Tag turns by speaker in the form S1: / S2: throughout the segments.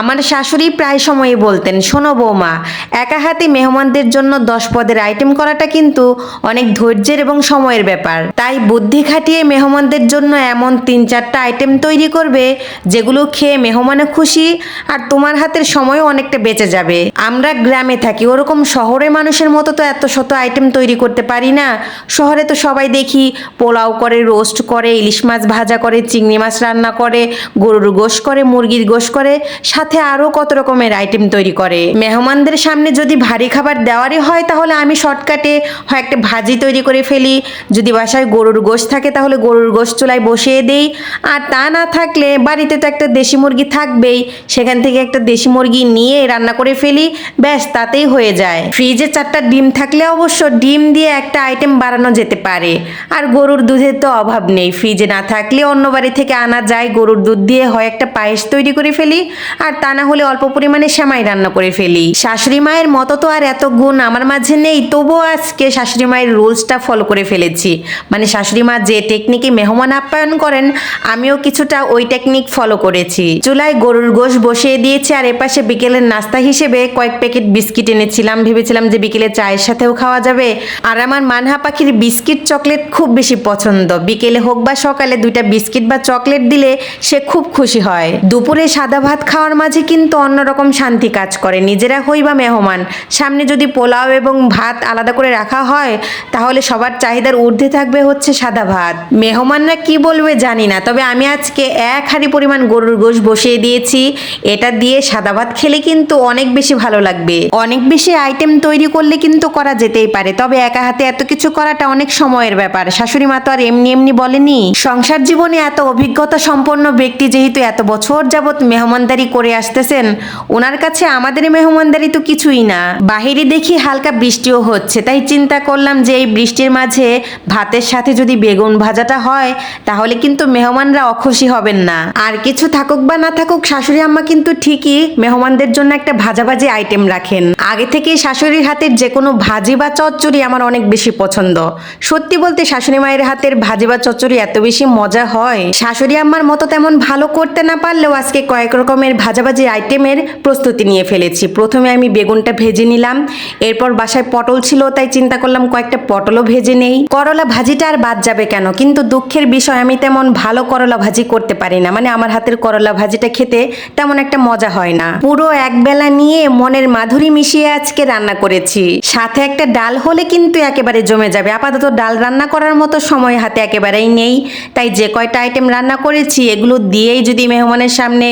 S1: আমার শাশুড়ি প্রায় সময়ই বলতেন, শোনো বৌমা, একা হাতে মেহমানদের জন্য দশ পদের আইটেম করাটা কিন্তু অনেক ধৈর্যের এবং সময়ের ব্যাপার। তাই বুদ্ধি খাটিয়ে মেহমানদের জন্য এমন তিন চারটা আইটেম তৈরি করবে, যেগুলো খেয়ে মেহমানও খুশি আর তোমার হাতের সময়ও অনেকটা বেঁচে যাবে। আমরা গ্রামে থাকি, ওরকম শহরে মানুষের মতো তো এত শত আইটেম তৈরি করতে পারি না। শহরে তো সবাই দেখি, পোলাও করে, রোস্ট করে, ইলিশ মাছ ভাজা করে, চিংড়ি মাছ রান্না করে, গরুর গোশ করে, মুরগির গোশ করে সাথে আরও কত রকমের আইটেম তৈরি করে। মেহমানদের সামনে যদি ভারী খাবার দেওয়ারই হয়, তাহলে আমি শর্টকাটে হয় একটা ভাজি তৈরি করে ফেলি। যদি বাসায় গরুর গোশ থাকে, তাহলে গরুর গোশ চুলায় বসিয়ে দেই। আর তা না থাকলে বাড়িতে তো একটা দেশি মুরগি থাকবেই। সেখান থেকে একটা দেশি মুরগি নিয়ে রান্না করে ফেলি। ব্যাস, তাতেই হয়ে যায়। ফ্রিজে চারটা ডিম থাকলে অবশ্য ডিম দিয়ে একটা আইটেম বাড়ানো যেতে পারে। আর গরুর দুধের তো অভাব নেই। ফ্রিজে না থাকলে অন্য বাড়ি থেকে আনা যায় গরুর দুধ দিয়ে হয় একটা পায়েস তৈরি করে ফেলি। আর তা না হলে অল্প পরিমাণে সেমাই রান্না করে ফেলি। শাশুড়ি মায়ের মতো তো আর এত গুণ আমার মাঝে নেই, তবুও আজকে শাশুড়ি মায়ের রুলসটা ফলো করে ফেলেছি। মানে শাশুড়ি মা যে টেকনিকে মেহমান আপ্যায়ন করেন, আমিও কিছুটা ওই টেকনিক ফলো করেছি। চুলায় গরুর গোশ বসিয়ে দিয়েছি আর এপাশে বিকেলের নাস্তা হিসেবে কয়েক প্যাকেট বিস্কিট এনেছিলাম। ভেবেছিলাম যে বিকেলে চায়ের সাথেও খাওয়া যাবে। আর আমার মানহা পাখির বিস্কিট চকলেট খুব বেশি পছন্দ। বিকেলে হোক বা সকালে দুইটা বিস্কিট বা চকলেট দিলে সে খুব খুশি হয়। দুপুরে সাদা ভাত খাওয়ার মাঝে কিন্তু অন্যরকম শান্তি কাজ করে। নিজেরা হই বা মেহমান। সামনে যদি পোলাও এবং ভাত আলাদা করে রাখা হয়, তাহলে সবার চাহিদার ঊর্ধ্বে থাকবে হচ্ছে সাদা ভাত। মেহমানরা কি বলবে জানি না, তবে আমি আজকে এক হাঁড়ি পরিমাণ গরুর গোশ বসিয়ে দিয়েছি। এটা দিয়ে সাদা ভাত খেলে কিন্তু অনেক বেশি ভালো লাগবে। অনেক বেশি আইটেম তৈরি করলে কিন্তু করা যেতেই পারে, তবে একা হাতে এত কিছু করাটা অনেক সময়ের ব্যাপার। শাশুড়ি মা তো আর এমনি এমনি বলেনি। সংসার জীবনে এত অভিজ্ঞতা সম্পন্ন ব্যক্তি যেহেতু এত বছর যাবৎ মেহমানদারি করে আসতেছেন। ওনার কাছে আমাদের মেহমানদারি তো কিছুই না। বাহিরে দেখি হালকা বৃষ্টিও হচ্ছে। তাই চিন্তা করলাম যে এই বৃষ্টির মাঝে ভাতের সাথে যদি বেগুন ভাজাটা হয়, তাহলে কিন্তু মেহমানরা অখুশি হবেন না। আর কিছু থাকুক বা না থাকুক, শাশুড়ি আম্মা কিন্তু ঠিকই মেহমানদের জন্য একটা ভাজাভাজি আইটেম রাখেন। আগে থেকেই শাশুড়ির হাতের যে কোনো ভাজি বা চচ্চড়ি আমার অনেক বেশি পছন্দ। সত্যি বলতে শাশুড়ি মায়ের হাতের ভাজি বা চচ্চড়ি এত বেশি মজা হয়। শাশুড়ি আম্মার মতো তেমন ভালো করতে না পারলেও আজকে কয়েক রকমের ভাজাভাজি আইটেমের প্রস্তুতি নিয়ে ফেলেছি। প্রথমে আমি বেগুনটা ভেজে নিলাম। এরপর বাসায় পটল ছিল, তাই চিন্তা করলাম কয়েকটা পটলও ভেজে নেই। করলা ভাজিটা আর বাদ যাবে কেন? কিন্তু দুঃখের বিষয়, আমি তেমন ভালো করলা ভাজি করতে পারি না। মানে আমার হাতের করলা ভাজিটা খেতে তেমন একটা মজা হয় না। পুরো এক বেলা নিয়ে মনের মাধুরী মিশিয়ে আজকে রান্না করেছি। সাথে একটা ডাল হলে কিন্তু একেবারে জমে যাবে। আপাতত ডাল রান্না করার মতো সময় হাতে একেবারেই নেই। তাই যে কয়টা আইটেম রান্না করেছি, এগুলো দিয়েই যদি মেহমানের সামনে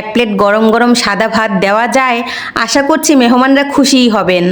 S1: এক প্লেট গরম গরম সাদা ভাত দেওয়া যায় আশা করছি মেহমানরা খুশিই হবেন।